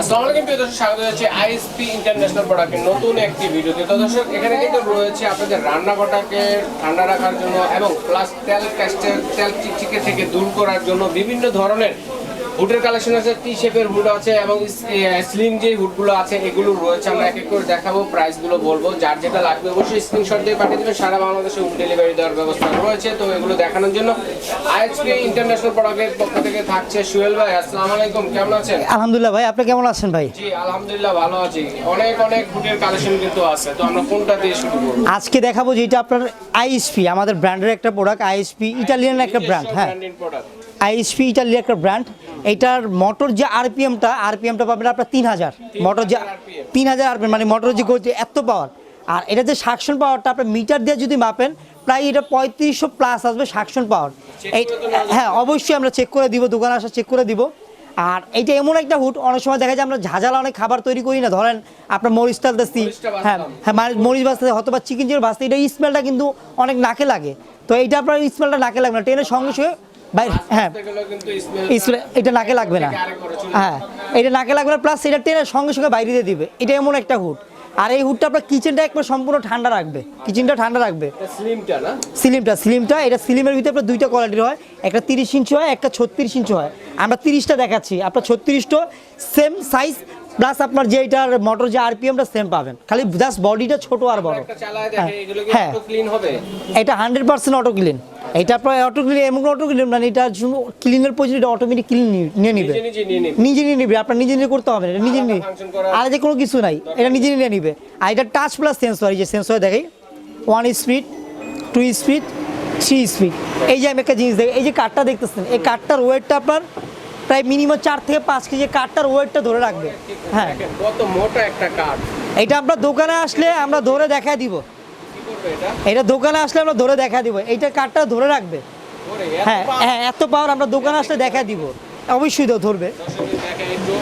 আসসালামু আলাইকুম, প্রিয় দর্শক, স্বাগত জানাচ্ছি আইএসপি ইন্টারন্যাশনাল প্রোডাক্টের নতুন একটি ভিডিওতে। তো দর্শক, এখানে কিন্তু রয়েছে আপনাদের রান্নাঘরটাকে ঠান্ডা রাখার জন্য এবং প্লাস তেল ক্যাস্টের তেল চিকচিকে থেকে দূর করার জন্য বিভিন্ন ধরনের হুডের কালেকশন আছে টি শেপের হুড আছে এবং স্লিম যে হুডগুলো আছে এগুলো রয়েছে। আমরা এক এক করে দেখাবো প্রাইসগুলো বলব। যার যেটা লাগবে অবশ্যই স্ক্রিনশট দিয়ে পাঠিয়ে দেবেন সারা বাংলাদেশে হোম ডেলিভারি দেওয়ার ব্যবস্থা রয়েছে। তো এগুলো দেখানোর জন্য আইএসপি ইন্টারন্যাশনাল প্রোডাক্টের পক্ষ থেকে থাকছে সুয়েল ভাই আসসালামু আলাইকুম। কেমন আছেন? আলহামদুলিল্লাহ ভাই আপনি কেমন আছেন ভাই? জি আলহামদুলিল্লাহ ভালো আছি। অনেক অনেক ফুডের কালেকশন কিন্তু আছে। তো আমরা কোনটা দিয়ে শুরু করব? আজকে দেখাবো যেটা আপনার আইএসপি আমাদের ব্র্যান্ডের একটা প্রোডাক্ট আইএসপি ইটালিয়ান একটা ব্র্যান্ড হ্যাঁ। প্রোডাক্ট আইএসপি ইটালিয়ান একটা ব্র্যান্ড এইটার মোটর যে আরপিএমটা আরপিএমটা পাবেন আপনার তিন হাজার। মোটর যে তিন হাজার আরপিএম মানে মোটর যে গতি এত পাওয়ার আর এটা যে সাকশন পাওয়ারটা আপনার মিটার দিয়ে যদি মাপেন প্রায় এটা পঁয়ত্রিশশো প্লাস আসবে সাকশন পাওয়ার এই হ্যাঁ অবশ্যই আমরা চেক করে দিব দোকানে আসা চেক করে দিব। আর এইটা এমন একটা হুট অনেক সময় দেখা যায় আমরা ঝাঁঝালা অনেক খাবার তৈরি করি না। ধরেন আপনার মরিচ টালতেছি হ্যাঁ হ্যাঁ মানে মরিচ বাজতে হয়তো বা চিকেন চিকেন বাজতে এটা স্মেলটা কিন্তু অনেক নাকে লাগে। তো এইটা আপনার স্মেলটা নাকে লাগবে না। ট্রেনের সঙ্গে সঙ্গে বাইরে হ্যাঁ। স্প্রে এটা নাকে লাগবে না। হ্যাঁ এটা নাকে লাগবে না প্লাস এটা ট্রেনের সঙ্গে সঙ্গে বাইরে দিয়ে দিবে। এটা এমন একটা হুড। আর এই হুডটা আপনার কিচেনটা একবার সম্পূর্ণ ঠান্ডা রাখবে। কিচেনটা ঠান্ডা রাখবে। স্লিমটা না? সিলিমটা সিলিমটা এটা সিলিমের ভিতরে আপনার দুইটা কোয়ালিটির হয়। একটা তিরিশ ইঞ্চি হয় একটা ছত্রিশ ইঞ্চি হয়। আমরা তিরিশটা দেখাচ্ছি। আপনার ছত্রিশটা সেম সাইজ প্লাস আপনার যে এটার মোটর যে আরপিএমটা সেম পাবেন। খালি জাস্ট বডিটা ছোট আর বড়। হ্যাঁ। হবে? এটা হান্ড্রেড পার্সেন্ট অটো ক্লিন এটা আপনার অটো ক্লিন এমন অটো ক্লিন মানে এটা ক্লিনের প্রয়োজন এটা অটোমেটিক ক্লিন নিয়ে নিবে। নিজে নিয়ে নিবে। নিয়ে আপনার নিজে নিজে করতে হবে এটা নিজে নিয়ে আর যে কোনো কিছু নাই। এটা নিজে নিয়ে নিবে। আর এটা টাচ প্লাস সেন্সর এই যে সেন্সর দেখাই one speed two speed three speed এই যে আমি একটা জিনিস দেখি এই যে কাঠটা দেখতেছেন এই কাঠটার ওয়েটটা আপনার প্রায় মিনিমাম চার থেকে পাঁচ কেজি কাঠটার ওয়েটটা ধরে রাখবে। হ্যাঁ। কত মোটা একটা কাঠ? এটা আপনার দোকানে আসলে আমরা ধরে দেখা দিব। এটা? দোকানে আসলে আমরা ধরে দেখা দিব। এইটা কাঠটা ধরে রাখবে। হ্যাঁ হ্যাঁ এত পাওয়ার আমরা দোকানে আসলে দেখা দিব। অবশ্যই তো ধরবে। একটু।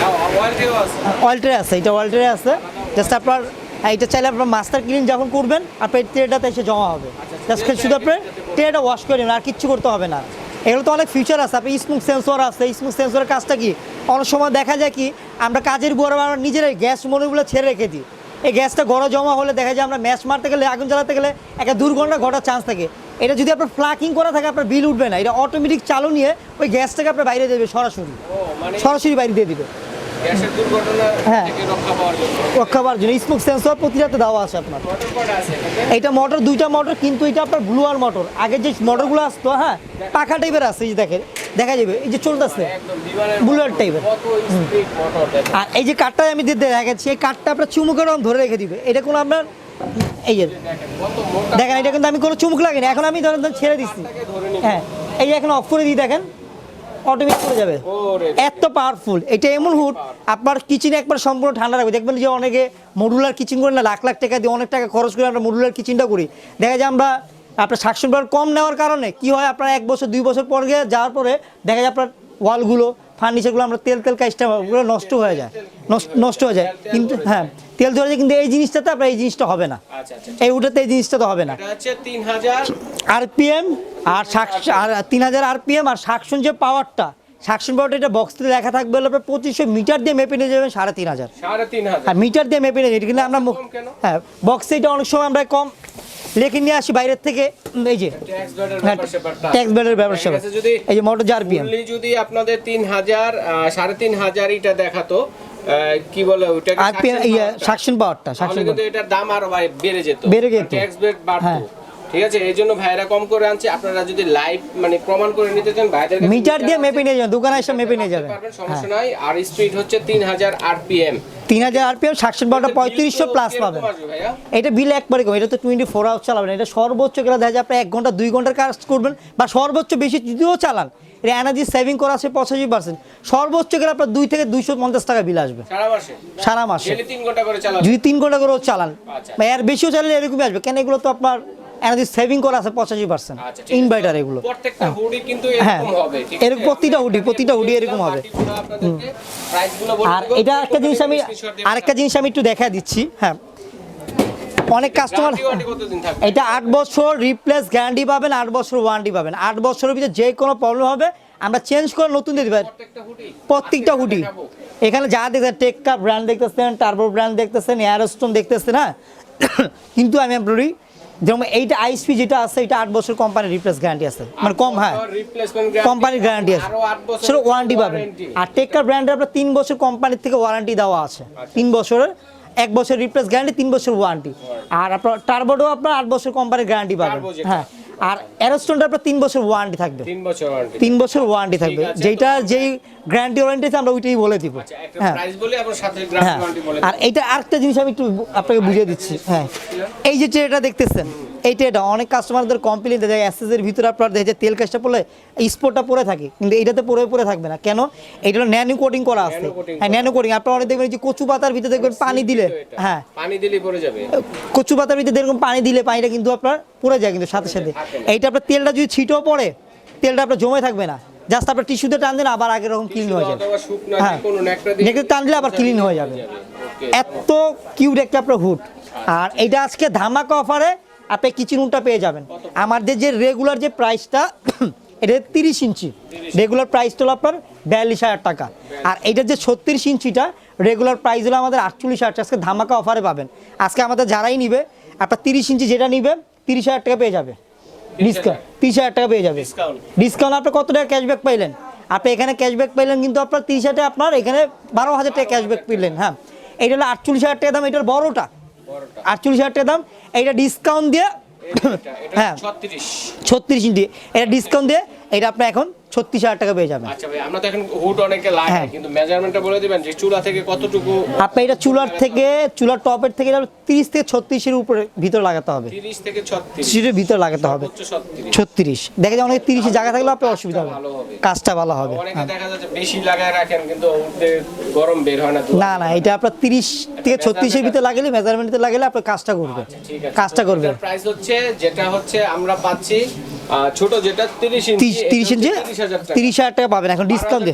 হ্যাঁ, আছে। এটা অয়েলট্রে আছে। জাস্ট আপনার হ্যাঁ, এটা চাইলে আপনার মাস্টার ক্লিন যখন করবেন আপনার এই ট্রেটাতে এসে জমা হবে। জাস্ট শুধু আপনার ট্রেটা ওয়াশ করে নেবেন আর কিচ্ছু করতে হবে না। এগুলো তো অনেক ফিচার আছে আপনি স্মুথ সেন্সর আছে স্মুথ সেন্সরের কাজটা কি? অনেক সময় দেখা যায় কি আমরা কাজের বুয়ার আমরা নিজেরাই গ্যাস মনেগুলো ছেড়ে রেখে দিই। এই গ্যাসটা গড়া জমা হলে দেখা যায় আমরা ম্যাচ মারতে গেলে আগুন জ্বালাতে গেলে একটা দুর্ঘটনা ঘটার চান্স থাকে। এটা যদি আপনার ফ্লাকিং করা থাকে আপনার বিল উঠবে না। এটা অটোমেটিক চালু নিয়ে ওই গ্যাসটাকে আপনার বাইরে দেবে সরাসরি। মানে সরাসরি বাইরে দিয়ে দিবে। হ্যাঁ। রক্ষা পাওয়ার জন্য। স্মোক সেন্সর প্রতিটাতে দেওয়া আছে আপনার। এইটা মোটর দুইটা মোটর কিন্তু এটা আপনার ব্লুয়ার মোটর। আগে যে মোটরগুলো আসতো হ্যাঁ পাখা টাইপের আছে এই যে দেখেন। দেখা যাবে এই যে চলতেছে। বুলেট টাইপের আর এই যে কাঠটা আমি দেখাচ্ছি এই কাঠটা আপনার চুমুকের ধরে রেখে দিবে। এটা কোনো আপনার এই যে দেখেন এটা কিন্তু আমি কোনো চুমুক লাগিনি। এখন আমি ধরেন ছেড়ে দিচ্ছি। হ্যাঁ এই যে এখন অফ করে দিই দেখেন। অটোমেটিক করে যাবে। এত পাওয়ারফুল এটা এমন হুড আপনার কিচেনে একবার সম্পূর্ণ ঠান্ডা রাখবে। দেখবেন যে অনেকে মডুলার কিচেন করে না লাখ লাখ টাকা দিয়ে অনেক টাকা খরচ করে আমরা মডুলার কিচেনটা করি। দেখা যায় আমরা আপনার পাওয়ার কম নেওয়ার কারণে কি হয় আপনার এক বছর দুই বছর পর গিয়ে যাওয়ার পরে দেখা যায় আপনার ওয়ালগুলো ফার্নিচারগুলো আমরা তেল তেল কাজটা ওগুলো নষ্ট হয়ে যায়। নষ্ট- নষ্ট হয়ে যায়। কিন্তু হ্যাঁ তেল ধরে যায় কিন্তু এই জিনিসটাতে আপনার এই জিনিসটা হবে না। আচ্ছা আচ্ছা এই উঠাতে এই জিনিসটা তো হবে না। আরপিএম আর আর তিন হাজার আরপিএম আর সাকশন যে পাওয়ারটা সাকশন পাওয়ারটা এটা বক্সতে লেখা থাকবে হলো আপনার পঁচিশশো মিটার দিয়ে মেপে নিয়ে যাবেন সাড়ে তিন হাজার। আর মিটার দিয়ে মেপে নিয়ে যাবেন কিন্তু আমরা হ্যাঁ বক্সে এটা অনেক সময় আমরা কম লেখে নিয়ে আসি বাইরের থেকে এই যে ট্যাক্স ব্যাটার হ্যাঁ, ব্যাপার ব্যাডের ব্যবসা যদি এই যে মোটর ফুললি যদি আপনাদের তিন হাজার সাড়ে তিন হাজার এটা দেখাতো কি বলে ইয়ে সাকশন পাওয়ারটা সাকশন কিন্তু এটার দাম আরও ভাই বেড়ে যেত। বেড়ে যেত। ট্যাক্স বেট বাড়তো। হ্যাঁ। ঠিক আছে এই জন্য ভাইরা কম করে আনছে। আপনারা যদি লাইভ মানে প্রমাণ করে নিতে চান ভাইদের মিটার দিয়ে মেপে নিয়ে যাবেন দোকানে এসে মেপে নিয়ে যাবেন। সমস্যা নাই। আর স্পিড হচ্ছে তিন হাজার আরপিএম তিন হাজার আরপিএম সাকশন পাওয়ারটা পঁয়ত্রিশশো প্লাস পাবেন। এটা বিল একবারে কম এটা তো টোয়েন্টি ফোর আওয়ার চালাবেন। এটা সর্বোচ্চ গেলে দেখা যায় আপনি এক ঘণ্টা দুই ঘণ্টার কাজ করবেন বা সর্বোচ্চ বেশি যদিও চালান। এটা এনার্জি সেভিং করা আছে পঁচাশি পার্সেন্ট সর্বোচ্চ গেলে আপনার দুই থেকে দুইশো পঞ্চাশ টাকা বিল আসবে। সারা মাসে? সারা মাসে। ডেলি তিন ঘণ্টা করে চালাবেন যদি তিন ঘণ্টা করেও চালান। আচ্ছা। বা এর বেশিও চালালে এরকমই আসবে। কেন এগুলো তো আপনার এনার্জি সেভিং করা আছে পঁচাশি পার্সেন্ট আচ্ছা, ইনভার্টার এগুলো। কিন্তু হ্যাঁ। এরকম? প্রতিটা হুডি প্রতিটা হুডি এরকম হবে। আর এটা একটা জিনিস আমি আরেকটা জিনিস আমি একটু দেখা দিচ্ছি হ্যাঁ। অনেক কাস্টমার? এটা আট বছর রিপ্লেস গ্যারান্টি পাবেন আট বছর ওয়ারেন্টি পাবেন। আট বছরের ভিতরে যে কোনো প্রবলেম হবে আমরা চেঞ্জ করে নতুন দিয়ে দিই প্রত্যেকটা হুডি। এখানে যা দেখছেন টেক্কা ব্র্যান্ড দেখতেছেন টার্বো ব্র্যান্ড দেখতেছেন এয়ারস্টোন দেখতেছেন হ্যাঁ। কিন্তু আমি বলি যেমন এইটা আইসপি যেটা আছে এটা আট বছর কোম্পানির রিপ্লেস গ্যারান্টি আছে। মানে কম হ্যাঁ কোম্পানির গ্যারান্টি আছে। আরও 8 বছর সেটা ওয়ারেন্টি পাবেন। আর টেক্কার ব্র্যান্ডের আপনার তিন বছর কোম্পানির থেকে ওয়ারেন্টি দেওয়া আছে। তিন বছরের এক বছর রিপ্লেস গ্যারান্টি তিন বছর ওয়ারেন্টি আর আপনার টার্বোডও আপনার আট বছর কোম্পানির গ্যারান্টি পাবেন। হ্যাঁ। আর অ্যারোস্টোনটা আপনার তিন বছর ওয়ারেন্টি থাকবে। তিন বছর ওয়ারেন্টি তিন বছর ওয়ারেন্টি থাকবে। যেটা যেই গ্যারান্টি ওয়ারেন্টি আছে আমরা ওইটাই বলে দিব। আচ্ছা একটা হ্যাঁ। প্রাইস বলি আবার সাথে গ্রাফ হ্যাঁ। ওয়ারেন্টি বলে আর এইটা আরেকটা জিনিস আমি একটু আপনাকে বুঝিয়ে দিচ্ছি। হ্যাঁ। এই যে ট্রেটা দেখতেছেন এই এটা। অনেক কাস্টমারদের কমপ্লেন দেয় অ্যাসেসের ভিতরে আপনার দেখে তেল কাজটা পড়লে স্পোর্টটা পরে থাকে কিন্তু এইটাতে পরে পরে থাকবে না। কেন? এটা হলো ন্যানো কোটিং করা আছে। হ্যাঁ ন্যানো কোটিং আপনারা অনেক দেখবেন যে কচু পাতার ভিতরে দেখবেন পানি দিলে হ্যাঁ। পানি দিলে পড়ে যাবে। কচু পাতার ভিতরে দেখবেন পানি দিলে পানিটা কিন্তু আপনার পড়ে যায় কিন্তু সাথে সাথে। এইটা আপনার তেলটা যদি ছিটেও পড়ে তেলটা আপনার জমে থাকবে না। জাস্ট আপনার টিস্যুতে টান দেন আবার আগের রকম ক্লিন হয়ে যাবে। হ্যাঁ। নেকড়া টান দিলে আবার ক্লিন হয়ে যাবে। এত কিউট একটা আপনার হুড আর এটা আজকে ধামাকা অফারে আপনি কিচেন হুডটা পেয়ে যাবেন। আমাদের যে রেগুলার যে প্রাইসটা এটা তিরিশ ইঞ্চি। রেগুলার প্রাইসটা হলো আপনার বিয়াল্লিশ হাজার টাকা। আর এটা যে ছত্রিশ ইঞ্চিটা রেগুলার প্রাইস হলো আমাদের আটচল্লিশ হাজার আজকে ধামাকা অফারে পাবেন। আজকে আমাদের যারাই নিবে আপনার তিরিশ ইঞ্চি যেটা নিবে তিরিশ হাজার টাকা পেয়ে যাবে। ডিসকাউন্ট তিরিশ হাজার টাকা পেয়ে যাবে। ডিসকাউন্ট আপনি কত টাকা ক্যাশব্যাক পাইলেন? আপনি এখানে ক্যাশব্যাক পাইলেন কিন্তু আপনার তিরিশ হাজার আপনার এখানে বারো হাজার টাকা ক্যাশব্যাক পেলেন হ্যাঁ। এটা হলো আটচল্লিশ হাজার টাকা দাম এটার বড়টা। আটচল্লিশ হাজার টাকা দাম। এইটা ডিসকাউন্ট দিয়ে হ্যাঁ। 36 ছত্রিশ ইঞ্চি। এটা ডিসকাউন্ট দিয়ে এটা আপনার এখন ছত্রিশ হাজার টাকা পেয়ে যাবেন। আচ্ছা ভাই আমরা তো এখন হুড অনেকে লাগাই হ্যাঁ। কিন্তু মেজারমেন্টটা বলে দিবেন যে চুলা থেকে কতটুকু আপনি এটা চুলার থেকে চুলার টপের থেকে তিরিশ থেকে ছত্রিশের উপরে ভিতরে লাগাতে হবে। 30 থেকে 36 সিটের ভিতরে লাগাতে হবে। ছত্রিশ। দেখা যায় অনেক তিরিশে জায়গা থাকলে আপনার অসুবিধা হবে। কাজটা ভালো হবে। হ্যাঁ। দেখা যাচ্ছে বেশি লাগায় রাখেন কিন্তু গরম বের হয় না না না এটা আপনার তিরিশ থেকে ছত্রিশের ভিতরে লাগালে মেজারমেন্টে লাগালে আপনার কাজটা করবে। কাজটা করবে। প্রাইস হচ্ছে যেটা হচ্ছে আমরা পাচ্ছি ছোট যেটা 30 ইঞ্চি তিরিশ তিরিশ ইঞ্চি? 30000 টাকা। হাজার টাকা পাবেন। এখন ডিসকাউন্ট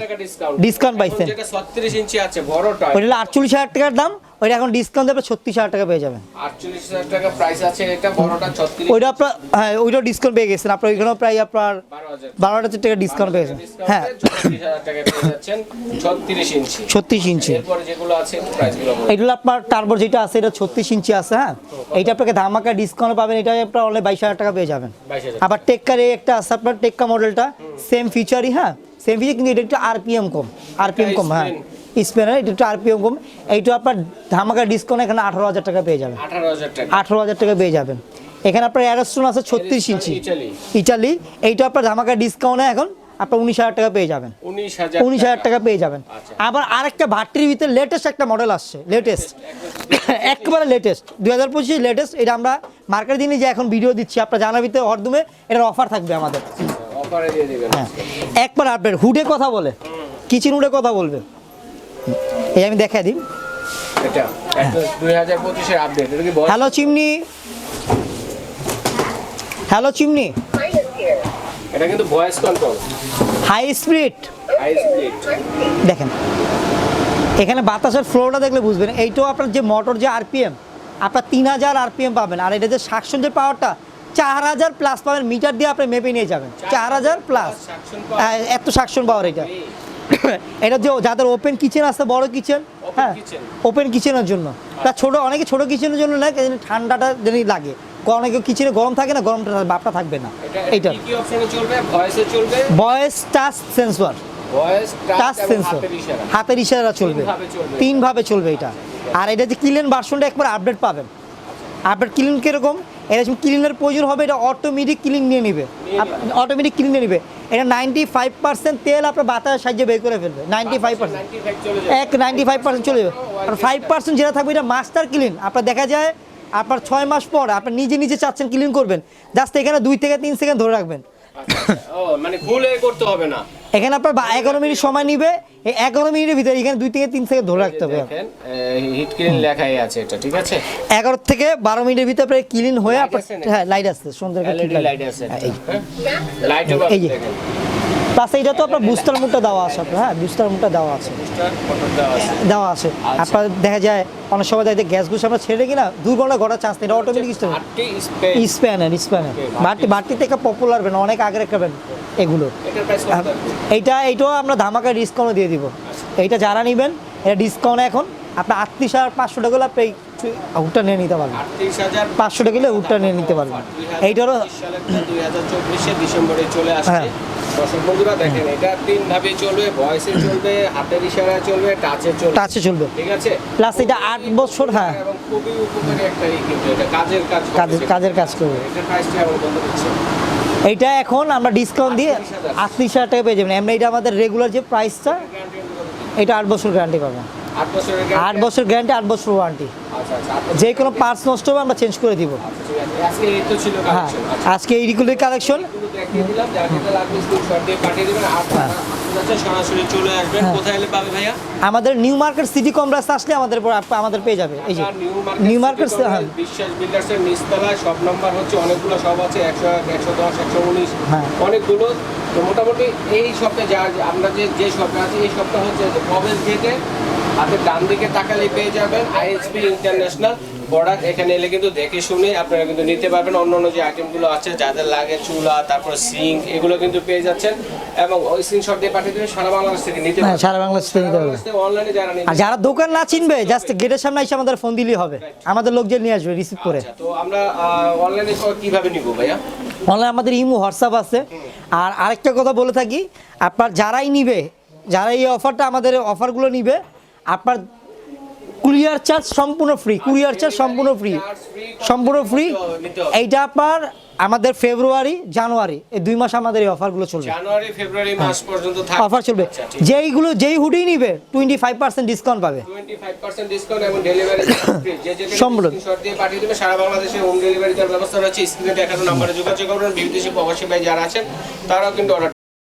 ডিসকাউন্ট পাইছেন। যেটা 36 ইঞ্চি আছে বড়টা। আটচল্লিশ হাজার টাকার দাম। ওইটা এখন ডিসকাউন্ট দেবে ছত্রিশ হাজার টাকা পেয়ে যাবেন। 48000 টাকা প্রাইস আছে এটা বড়টা 36 ওইটা আপনার হ্যাঁ ওইটাও ডিসকাউন্ট পেয়ে গেছেন। আপনার ওইখানেও প্রায় আপনার 12000 বারো হাজার টাকা ডিসকাউন্ট পেয়েছেন হ্যাঁ। 36000 টাকা পেয়ে যাচ্ছেন 36 ইঞ্চি। ছত্রিশ ইঞ্চি। এরপরে যেগুলো আছে প্রাইসগুলো বলুন। এটা আপনার টার্বো যেটা আছে এটা ছত্রিশ ইঞ্চি আছে হ্যাঁ? এইটা আপনাকে ধামাকা ডিসকাউন্ট পাবেন। এটা আপনার অনলাইন বাইশ হাজার টাকা পেয়ে যাবেন। 22000 আবার টেক্কার এই একটা আছে আপনার টেক্কা মডেলটা সেম ফিচারই হ্যাঁ? সেম ফিচার কিন্তু এটা একটু আরপিএম কম। আরপিএম কম হ্যাঁ। স্পেনার এটা একটু আরপিএম কম। এইটা আপনার ধামাকা ডিসকাউন্ট এখানে আঠারো হাজার টাকা পেয়ে যাবেন। 18000 আঠারো হাজার টাকা পেয়ে যাবেন। এখানে আপনার অ্যারোস্টোন আছে ছত্রিশ ইঞ্চি। ইটালি এইটা আপনার ধামাকা ডিসকাউন্টে এখন আপনার উনিশ হাজার টাকা পেয়ে যাবেন। উনিশ হাজার টাকা। পেয়ে যাবেন। আচ্ছা। আবার আরেকটা ভাট্টির ভিতরে লেটেস্ট একটা মডেল আসছে লেটেস্ট একেবারে লেটেস্ট দু হাজার পঁচিশ লেটেস্ট এটা আমরা মার্কেট দিনে যে এখন ভিডিও দিচ্ছি আপনার জানার ভিতরে হরদুমে এটার অফার থাকবে আমাদের। হ্যাঁ। একবার আপডেট হুডে কথা বলে। কিচেন হুডে কথা বলবে। এই আমি দেখা দিই। এটা দুই হাজার আপডেট এটা কি হ্যালো চিমনি। Hello chimney. এটা কিন্তু voice control high speed high speed দেখেন। এখানে বাতাসের ফ্লোটা দেখলে বুঝবেন। এইটাও আপনার যে মোটর যে আরপিএম আপনার তিন হাজার আরপিএম পাবেন। আর এটা যে সাকশন যে পাওয়ারটা চার হাজার প্লাস পাবেন। মিটার দিয়ে আপনি মেপে নিয়ে যাবেন। চার হাজার প্লাস পাওয়ার। এত সাকশন পাওয়ার এটা। এটা যে যাদের ওপেন কিচেন আছে বড় কিচেন হ্যাঁ ওপেন কিচেনের জন্য। তা ছোট অনেকে ছোট কিচেনের জন্য না ঠান্ডাটা যদি লাগে। অনেকে কিচেনে গরম থাকে না গরমটা বাপটা থাকবে না। এটা এইটা ভয়েসে টাচ সেন্সর টাচ সেন্সর হাতের ইশারা। চলবে। তিনভাবে চলবে। চলবে এটা। আর এটা যে ক্লিন ভার্সনটা একবার আপডেট পাবেন। আপডেট ক্লিন কীরকম? এটা যখন ক্লিনের প্রয়োজন হবে এটা অটোমেটিক ক্লিন নিয়ে নেবে। অটোমেটিক ক্লিন নিয়ে নেবে। এটা নাইনটি ফাইভ পার্সেন্ট তেল আপনার বাতাসের সাহায্যে বের করে ফেলবে। নাইনটি ফাইভ পার্সেন্ট 95 চলে যাবে এক নাইনটি ফাইভ পার্সেন্ট চলে যাবে। আর ফাইভ পার্সেন্ট যেটা থাকবে এটা মাস্টার ক্লিন আপনার দেখা যায় আপনার ছয় মাস পর আপনার নিজে নিজে চাচ্ছেন ক্লিন করবেন। জাস্ট এখানে দুই থেকে তিন সেকেন্ড ধরে রাখবেন। মানে করতে হবে না। এখানে আপনার এগারো মিনিট সময় নিবে। এই এগারো মিনিটের ভিতরে এখানে দুই থেকে তিন সেকেন্ড ধরে রাখতে হবে। হিট ক্লিন লেখাই আছে এটা ঠিক আছে? এগারো থেকে বারো মিনিটের ভিতরে প্রায় ক্লিন হয়ে হ্যাঁ লাইট আসছে সুন্দর। লাইট আছে। হ্যাঁ, লাইটও এই যে। প্লাস এইটা তো আপনার বুস্টার মুডটা দেওয়া আছে আপনার হ্যাঁ বুস্টার মুডটা দেওয়া আছে। দেওয়া আছে। দেওয়া আপনার দেখা যায় অনেক সময় দেখা যায় গ্যাস গুছ আমরা ছেড়ে কিনা দু ঘণ্টা ঘোরার চান্স নেই অটোমেটিক স্প্যানার স্প্যানার বাটি বাটি থেকে পপুলার ব্যান্ড অনেক আগে একটা এগুলো? এইটা এইটাও আমরা ধামাকা ডিসকাউন্ট দিয়ে দিব। এইটা যারা নেবেন এটা ডিসকাউন্ট এখন আপনার আটত্রিশ হাজার পাঁচশো টাকা আপনি হুটটা নিয়ে নিতে পারবেন। পাঁচশো টাকা হুটটা নিয়ে নিতে পারবেন। এইটারও দুই হাজার চব্বিশে ডিসেম্বরে চলে আসছে। হ্যাঁ। দর্শক বন্ধুরা দেখেন এটা তিন ভাবে চলবে ভয়েসে চলবে হাতের ইশারায় চলবে টাচে চলবে। টাচে চলবে। ঠিক আছে? প্লাস এটা বছর হ্যাঁ। এবং খুবই উপকারী একটা কিন্তু এটা। কাজের কাজ কাজের কাজের কাজ করবে। এটার প্রাইসটা এখন কত দিচ্ছে? এইটা এখন আমরা ডিসকাউন্ট দিয়ে 38,000 আটত্রিশ হাজার টাকা পেয়ে যাবেন। এমনি এটা আমাদের রেগুলার যে প্রাইসটা এটা আট বছর গ্যারান্টি পাবেন। আট বছরের আট বছর গ্যারান্টি আট বছর ওয়ারেন্টি আচ্ছা আচ্ছা বছর। যে কোনো পার্টস নষ্ট হবে আমরা চেঞ্জ করে দিব। আচ্ছা, হ্যাঁ কালেকশন আচ্ছা আজকে এই কালেকশন আর হ্যাঁ। আপনারা সরাসরি চলে আসবেন। কোথায় ভাইয়া? আমাদের নিউ মার্কেট সিটি কমপ্লেক্স আসলে আমাদের আমাদের পেয়ে যাবে। এই যে নিউ মার্কেট হ্যাঁ। বিশ্বাস বিল্ডার্সের নিচতলায় সব নাম্বার হচ্ছে অনেকগুলো সব আছে একশো একশো দশ একশো উনিশ। হ্যাঁ। অনেকগুলো। তো মোটামুটি এই সপ্তাহে যা আমরা যে যে শপে আছি এই সপ্তাহ হচ্ছে কবেল গেটে হাতের ডান দিকে তাকালে পেয়ে যাবেন। আইএসপি ইন্টারন্যাশনাল প্রোডাক্ট এখানে এলে কিন্তু দেখে শুনে আপনারা কিন্তু নিতে পারবেন। অন্য অন্য যে আইটেমগুলো আছে যাদের লাগে চুলা তারপর সিঙ্ক এগুলো কিন্তু পেয়ে যাচ্ছেন এবং ওই স্ক্রিনশট দিয়ে পাঠিয়ে দেবেন সারা বাংলাদেশ থেকে নিতে হ্যাঁ পারবেন। সারা বাংলাদেশ থেকে নিতে পারবে অনলাইনে যারা আর যারা দোকান না চিনবে জাস্ট গেটের সামনে এসে আমাদের ফোন দিলেই হবে। আমাদের লোকজন নিয়ে আসবে রিসিভ করে। আচ্ছা, তো আমরা অনলাইনে কীভাবে নিব ভাইয়া? অনলাইন আমাদের ইমো হোয়াটসঅ্যাপ আছে। আর আরেকটা কথা বলে থাকি আপনার যারাই নিবে যারা এই অফারটা আমাদের অফারগুলো নিবে আপনার কুরিয়ার চার্জ সম্পূর্ণ ফ্রি কুরিয়ার চার্জ সম্পূর্ণ ফ্রি সম্পূর্ণ ফ্রি এইটা আপনার আমাদের ফেব্রুয়ারি জানুয়ারি এই দুই মাস আমাদের এই অফারগুলো চলবে। জানুয়ারি ফেব্রুয়ারি মাস পর্যন্ত থাকবে অফার চলবে। যেইগুলো যেই হুডি নিবে টোয়েন্টি ফাইভ পার্সেন্ট ডিসকাউন্ট পাবে 25% ডিসকাউন্ট এবং ডেলিভারি যে যে সম্পূর্ণ। দিয়ে পাঠিয়ে দেবে সারা বাংলাদেশে হোম ডেলিভারি দেওয়ার ব্যবস্থা রয়েছে। স্ক্রিনে দেখানো নম্বরে যোগাযোগ করবেন বিদেশি প্রবাসী ভাই যারা আছেন তারাও কিন্তু অর্ডার